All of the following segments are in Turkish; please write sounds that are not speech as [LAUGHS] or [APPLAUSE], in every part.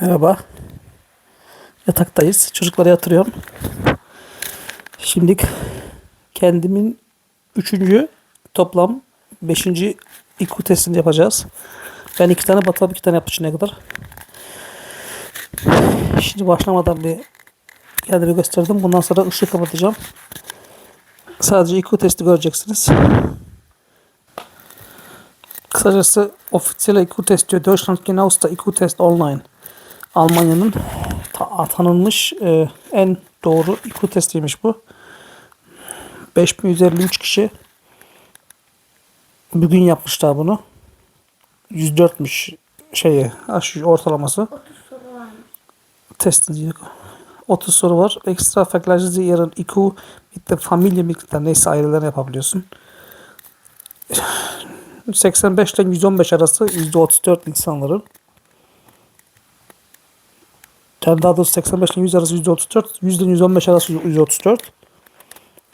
Merhaba. Yataktayız. Çocukları yatırıyorum. Şimdi kendimin üçüncü toplam beşinci IQ testini yapacağız. Ben iki tane Batı abi iki tane yaptım şimdiye kadar. Şimdi başlamadan bir kendimi gösterdim. Bundan sonra ışığı kapatacağım. Sadece IQ testi göreceksiniz. Kısacası official IQ test diyor. Deutschland genaueste IQ test online. Almanya'nın ta- tanınmış e, en doğru IQ testiymiş bu. 5153 kişi bugün yapmışlar bunu. 104'müş şeyi aşı ortalaması. Test diyor. 30 soru var. Ekstra Sie Ihren IQ mit der Familienmitgliedern. Neyse ailelerini yapabiliyorsun. 85 ile 115 arası %34 insanların. Yani daha doğrusu 85 ile 100 arası %34, 100 ile 115 arası %34.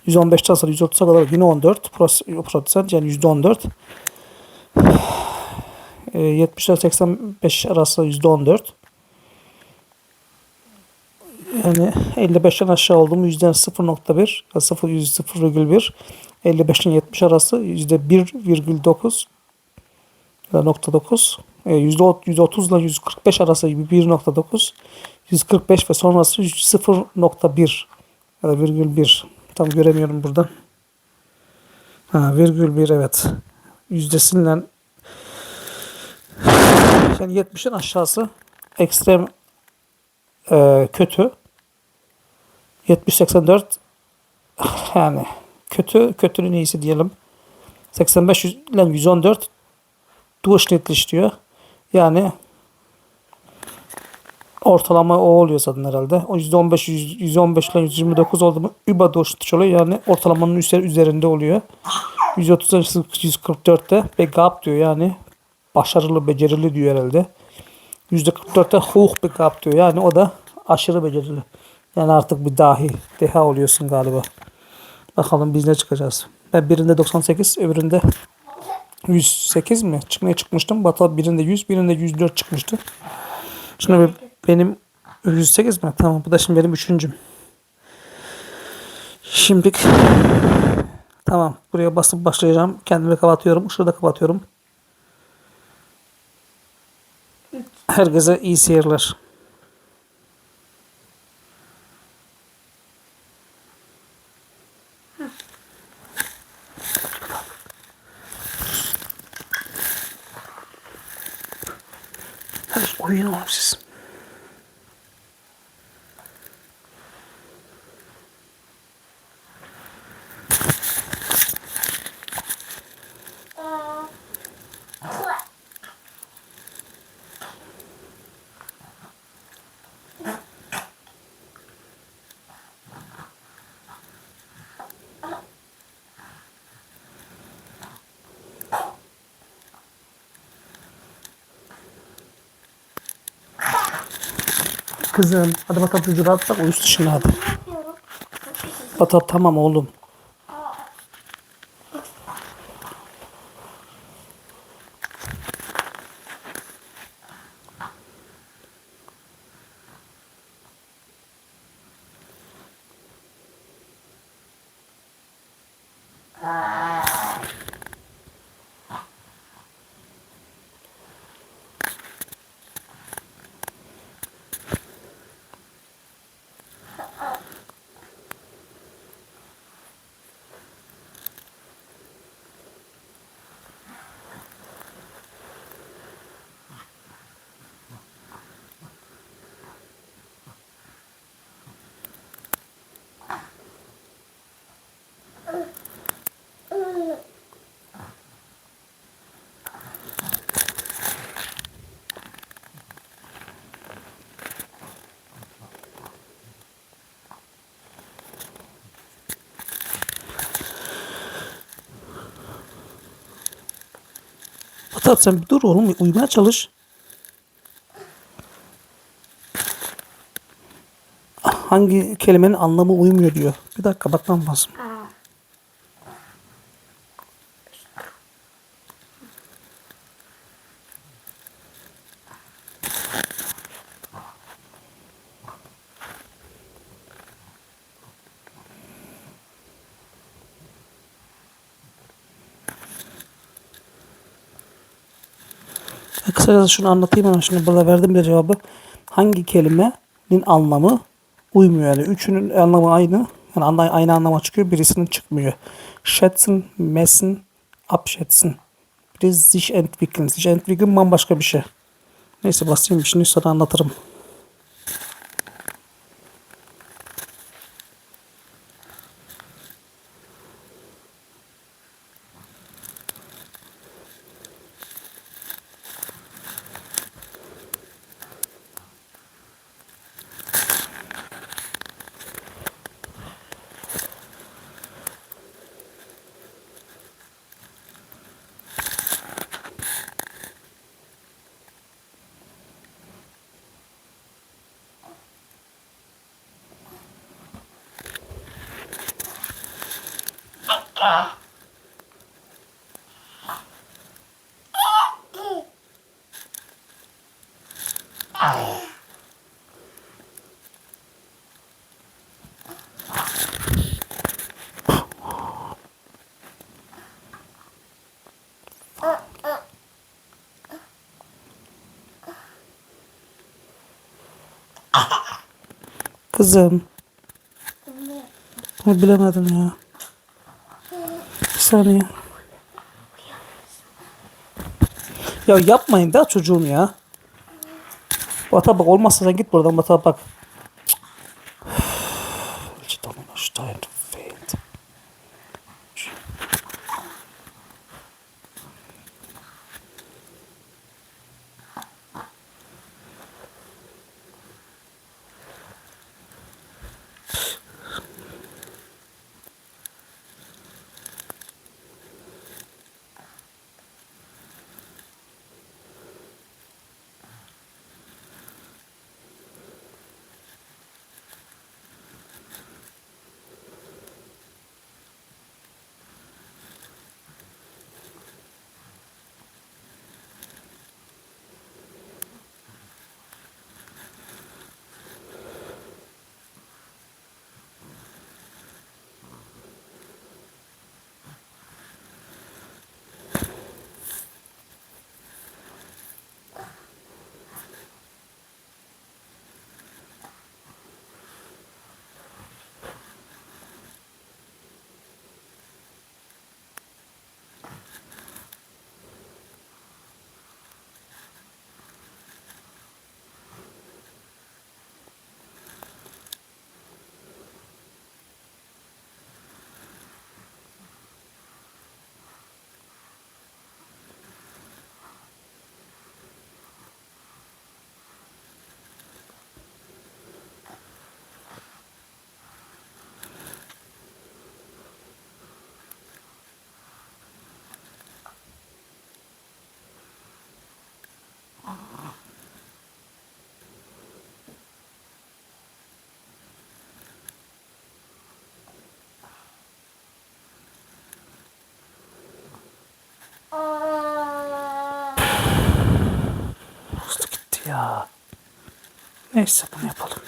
115'ten sonra 130'a kadar yine 14 pros- prosent yani %14. E, 70 ile 85 arası %14. Yani 55'ten aşağı oldu mu yüzden 0.1 ya 0 yüz 0,1 55'ten 70 arası yüzde 1,9 ya nokta 9 e, yüzde ot- yüzde 30 ile 145 arası 1.9 145 ve sonrası 0.1 ya da virgül 1 tam göremiyorum buradan ha virgül 1 evet. Yüzdesiyle yani 70'in aşağısı ekstrem e, kötü. 70-84 yani kötü kötünün iyisi diyelim. 85 ile 114 durchschnittlich diyor. Yani ortalama o oluyor zaten herhalde. O %15, 100 115 ile 129 oldu mu überdurchschnittlich oluyor. Yani ortalamanın üzerinde oluyor. 130 ile 144'te begab diyor yani başarılı, becerili diyor herhalde. %44'te hochbegabt diyor. Yani o da aşırı becerili. Yani artık bir dahi, deha oluyorsun galiba. Bakalım biz ne çıkacağız. Ben birinde 98, öbüründe 108 mi? Çıkmaya çıkmıştım. Batı birinde 100, birinde 104 çıkmıştı. Şimdi bir- benim 108 mi? Tamam bu da şimdi benim üçüncüm. Şimdi tamam buraya basıp başlayacağım. Kendimi kapatıyorum. Işığı da kapatıyorum. Herkese iyi seyirler. Hadi uyuyun oğlum siz. Kızım hadi bakalım çocuğu rahat bırak uyusun şimdi hadi. Bata tamam oğlum. Bata sen bir dur oğlum uyumaya çalış. Hangi kelimenin anlamı uymuyor diyor. Bir dakika bakmam lazım. Kısaca şunu anlatayım hemen şimdi burada verdim bir cevabı. Hangi kelimenin anlamı uymuyor yani üçünün anlamı aynı. Yani anla- aynı anlama çıkıyor birisinin çıkmıyor. Schätzen, messen, abschätzen. Bir sich entwickeln. Sich entwickeln bambaşka bir şey. Neyse basayım şimdi sonra anlatırım. Kızım. Bunu bilemedim ya. Saniye. Ya yapmayın da çocuğum ya. Bata bak olmazsa sen git buradan bata. Ya. Neyse bunu yapalım.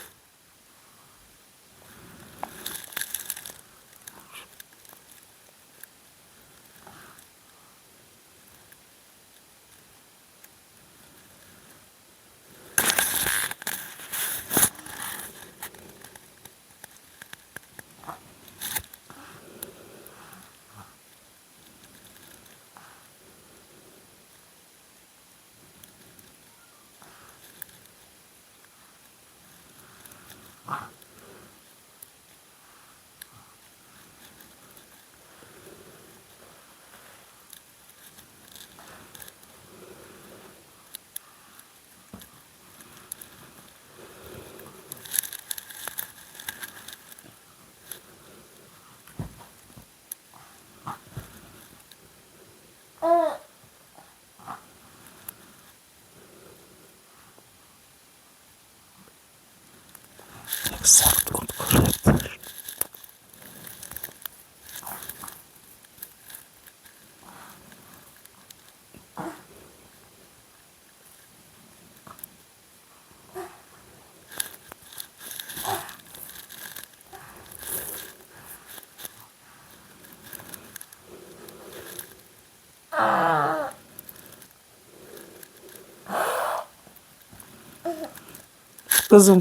certo quanto corretas. Faz um.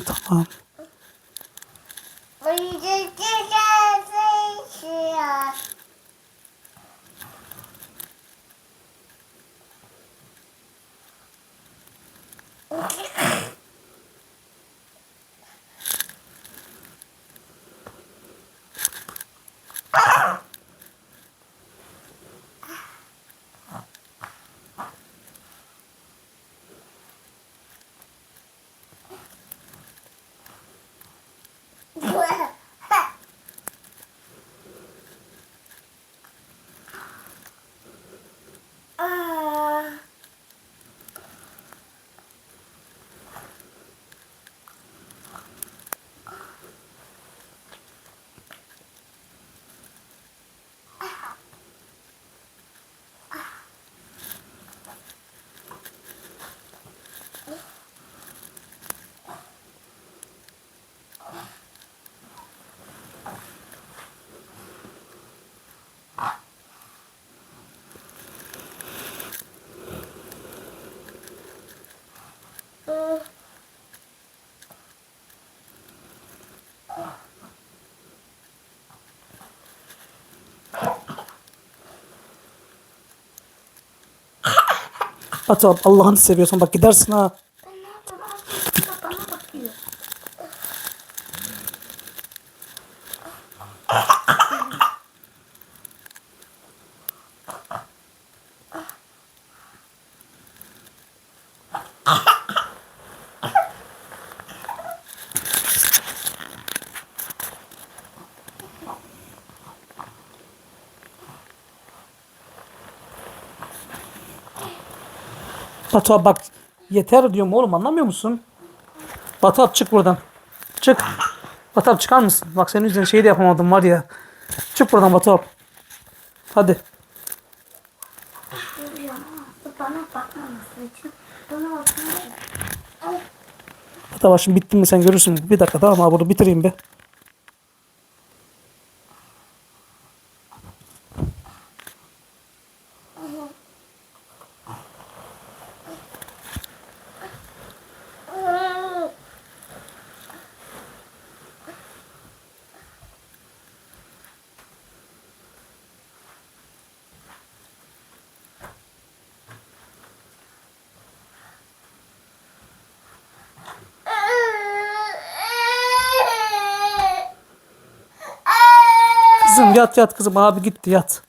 Batu abi Allah'ını seviyorsan bak gidersin ha. Batu abi bak yeter diyorum oğlum anlamıyor musun? Batu abi çık buradan. Çık. Batu abi çıkar mısın? Bak senin yüzünden şey de yapamadım var ya. Çık buradan Batu abi. Hadi. Duruyor ama bana bakmaması için bana bakmıyor. Batu abi şimdi bitti mi sen görürsün. Bir dakika tamam abi bunu bitireyim be. Kızım yat yat kızım abi gitti yat.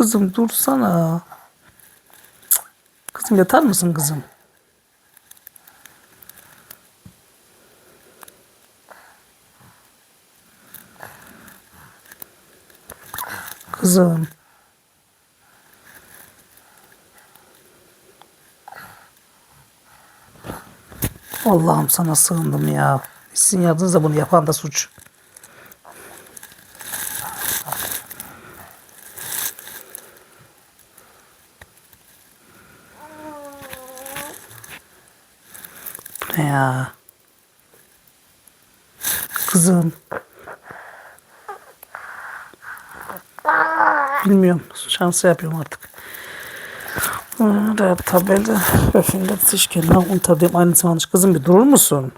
Kızım dursana. Kızım yatar mısın kızım? Kızım. Allah'ım sana sığındım ya. Sizin yaptığınızda bunu yapan da suç. Ne ya? Kızım. Bilmiyorum. Şansı yapıyorum artık. Tabelle befindet sich genau unter dem 21. Kızım bir durur musun?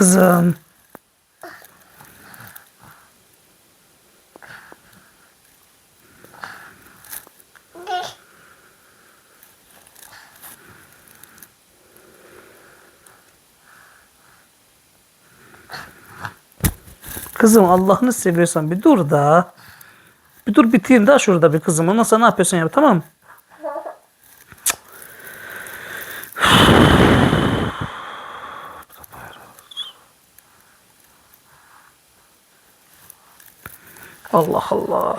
Kızım. Kızım Allah'ını seviyorsan bir dur da. Bir dur bitireyim daha şurada bir kızım. Ondan sonra ne yapıyorsun ya tamam mı? Allah Allah.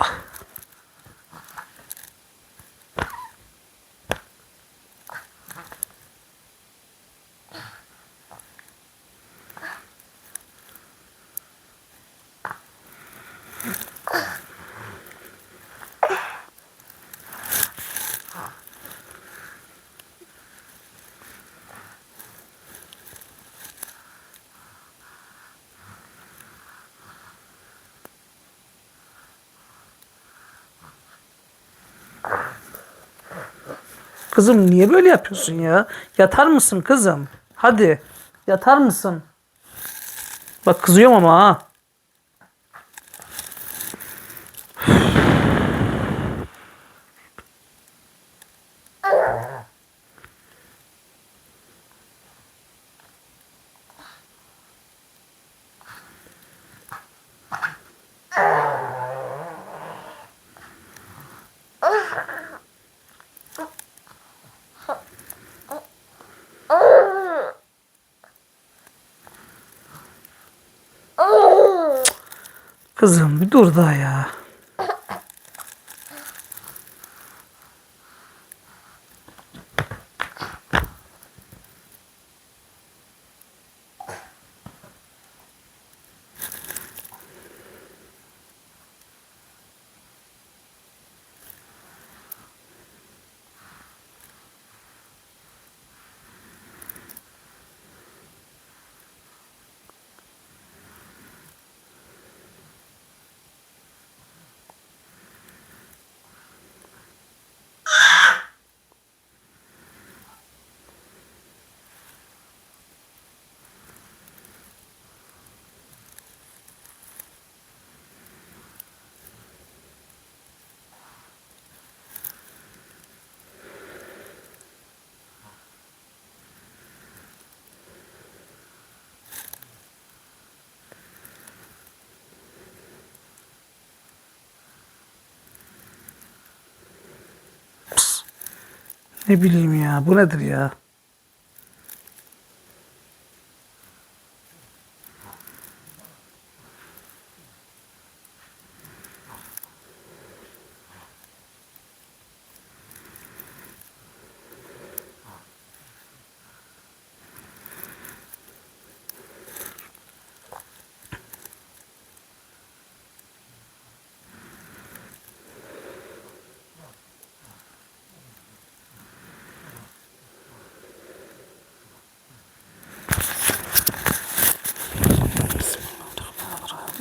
Kızım niye böyle yapıyorsun ya? Yatar mısın kızım? Hadi. Yatar mısın? Bak kızıyorum ama ha. Kızım bir dur daha ya. Ne bileyim ya. Bu nedir ya?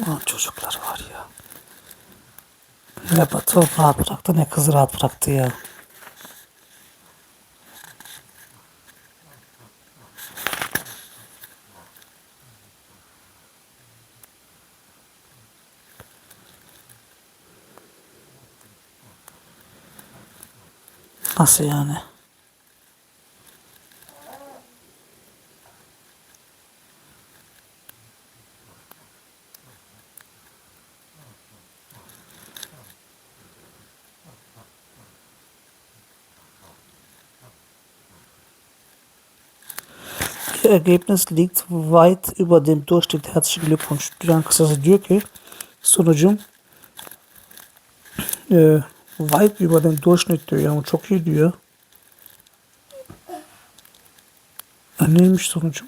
Ulan çocuklar var ya. Ne Batı rahat bıraktı ne kızı rahat bıraktı ya. Nasıl yani? Ergebnis liegt weit über dem Durchschnitt. Herzlichen Glückwunsch. Ki sonucum e, weit über dem Durchschnitt diyor. Yani çok iyi diyor. E, neymiş sonucum?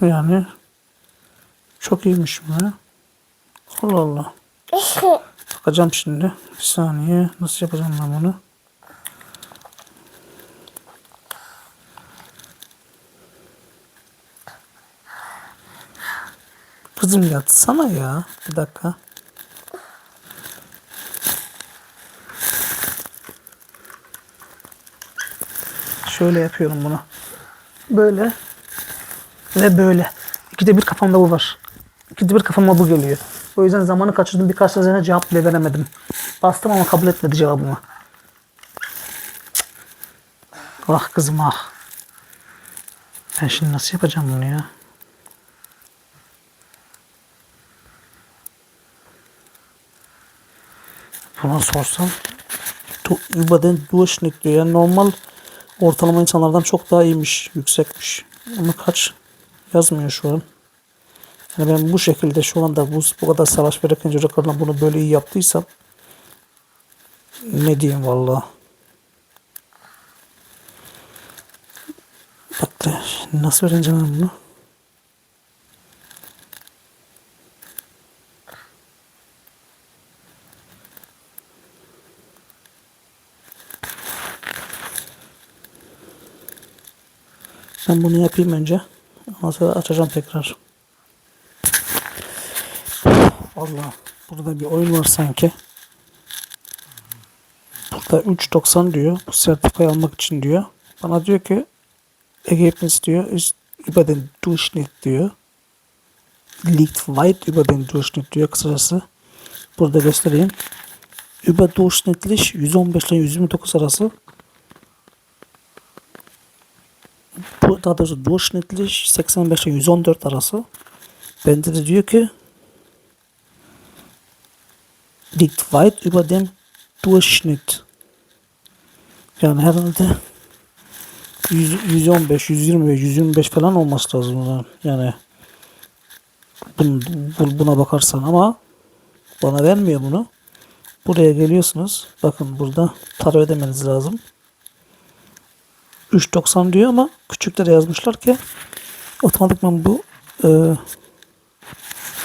Yani çok iyiymiş bu. Allah Allah. [LAUGHS] Bakacağım şimdi. Bir saniye. Nasıl yapacağım ben bunu? Kızım yatsana ya. Bir dakika. Şöyle yapıyorum bunu. Böyle. Ve böyle. İkide bir kafamda bu var. İkide bir kafama bu geliyor. O yüzden zamanı kaçırdım. Birkaç sene cevap bile veremedim. Bastım ama kabul etmedi cevabımı. Ah kızım ah. Ben şimdi nasıl yapacağım bunu ya? Buna sorsam tu, überden durchschnitt diyor. Normal ortalama insanlardan çok daha iyiymiş, yüksekmiş. Ama kaç yazmıyor şu an. Yani ben bu şekilde şu anda bu, bu kadar savaş verirken çocuklarla bunu böyle iyi yaptıysam ne diyeyim valla. Bak nasıl öğreneceğim ben bunu? Ben bunu yapayım önce. Ondan sonra açacağım tekrar. Allah. Burada bir oyun var sanki. Burada 3.90 diyor. Bu sertifikayı almak için diyor. Bana diyor ki Ergebnis diyor ist über den Durchschnitt diyor. Liegt weit über den Durchschnitt diyor kısacası. Burada göstereyim. Überdurchschnittlich 115 ile 129 arası. Bu daha doğrusu durchschnittlich 85 ile 114 arası. Bende de diyor ki liegt weit über dem Durchschnitt. Yani herhalde 100, 115, 120 ve 125 falan olması lazım. Yani bun, bu- buna bakarsan ama bana vermiyor bunu. Buraya geliyorsunuz. Bakın burada taro ödemeniz lazım. 3.90 diyor ama küçükleri yazmışlar ki otomatikman bu e,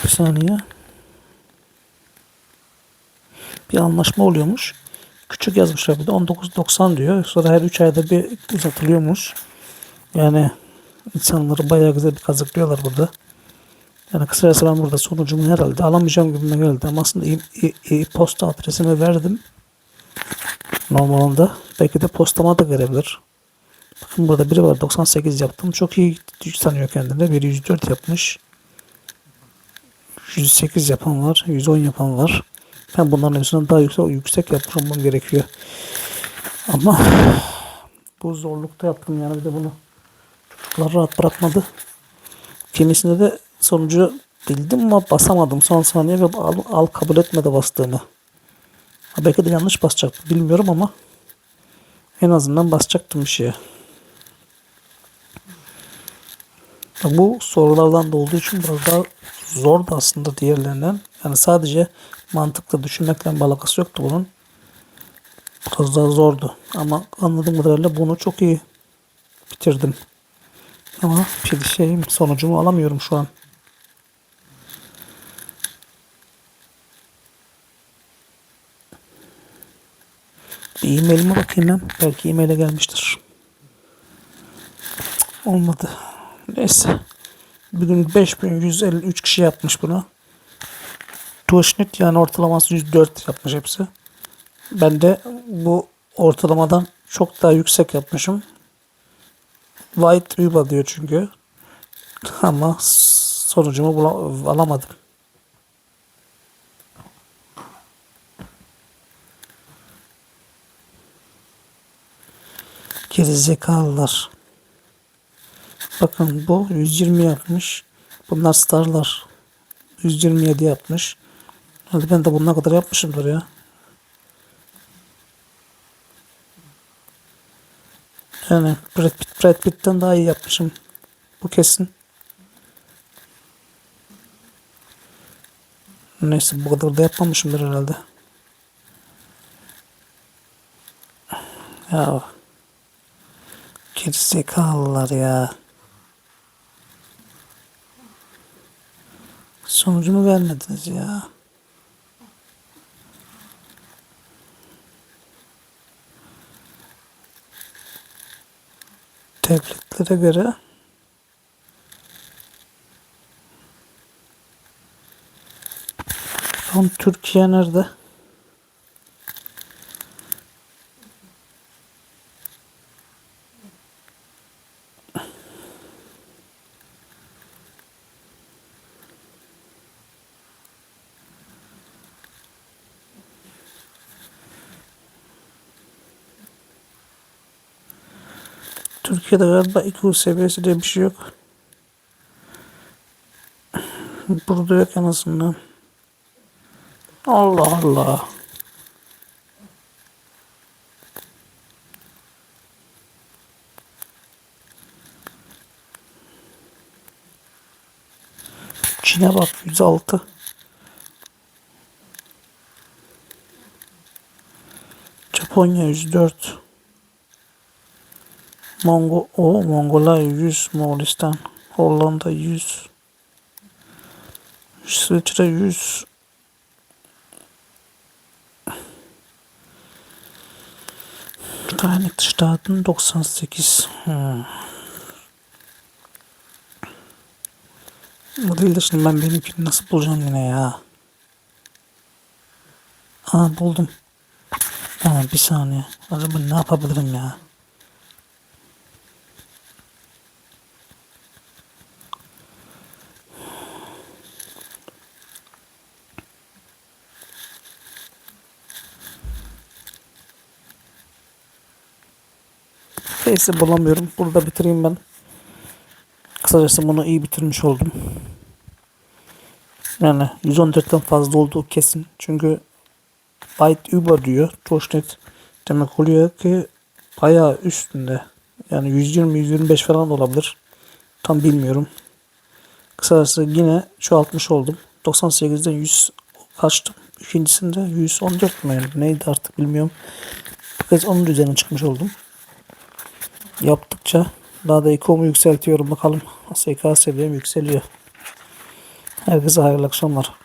bir saniye bir anlaşma oluyormuş. Küçük yazmışlar bir de 19.90 diyor. Sonra her 3 ayda bir uzatılıyormuş. Yani insanları bayağı güzel bir kazıklıyorlar burada. Yani kısacası ben burada sonucumu herhalde alamayacağım gibime geldi. Ama aslında e- e- e- posta adresimi verdim. Normalde. Belki de postama da gelebilir. Bakın burada biri var 98 yaptım. Çok iyi sanıyor kendini. Biri 104 yapmış. 108 yapan var. 110 yapan var. Ben bunların hepsinden daha yüksek, yüksek yapmış olmam gerekiyor. Ama bu zorlukta yaptım yani bir de bunu. Çocuklar rahat bırakmadı. Kimisinde de sonucu bildim ama basamadım son saniye ve al, al kabul etmedi bastığımı. Ha, belki de yanlış basacaktım bilmiyorum ama en azından basacaktım bir şeye. Bu sorulardan da olduğu için biraz daha zor da aslında diğerlerinden. Yani sadece mantıkla düşünmekle bir alakası yoktu bunun. Biraz daha zordu. Ama anladığım kadarıyla bunu çok iyi bitirdim. Ama bir şeyim sonucumu alamıyorum şu an. Bir e-mailime bakayım ben. Belki e-maile gelmiştir. Olmadı. Neyse. Bugün 5153 kişi yapmış bunu. Durchschnitt yani ortalaması 104 yapmış hepsi. Ben de bu ortalamadan çok daha yüksek yapmışım. White über diyor çünkü. [LAUGHS] Ama sonucumu alamadım. Gerizekalılar. Bakın bu 120 yapmış. Bunlar starlar. 127 yapmış. Hadi ben de bununla kadar yapmışımdır ya. Yani Brad, Pitt, Brad Pitt'ten daha iyi yapmışım. Bu kesin. Neyse bu kadar da yapmamışımdır herhalde. Ya gerizekalılar ya. Sonucumu vermediniz ya. terliklere göre Tam Türkiye nerede? Türkiye'de galiba IQ seviyesi diye bir şey yok. Burada yok en azından. Allah Allah. Çin'e bak 106. Japonya 104. Mongo o Mongolia 100, Moğolistan, Hollanda 100. İsviçre 100. Vereinigte Staaten 98. Hmm. Bu değil de şimdi ben benimkini nasıl bulacağım yine ya. Aa buldum. Aa, bir saniye. Acaba ne yapabilirim ya? Neyse bulamıyorum. Burada bitireyim ben. Kısacası bunu iyi bitirmiş oldum. Yani 114'ten fazla olduğu kesin. Çünkü byte über diyor. Durchschnitt demek oluyor ki bayağı üstünde. Yani 120-125 falan olabilir. Tam bilmiyorum. Kısacası yine çoğaltmış oldum. 98'den 100 kaçtım. İkincisinde 114 mü? Neydi artık bilmiyorum. Bu kez onun üzerine çıkmış oldum yaptıkça daha da ikomu yükseltiyorum bakalım. SK seviyem yükseliyor. Herkese hayırlı akşamlar.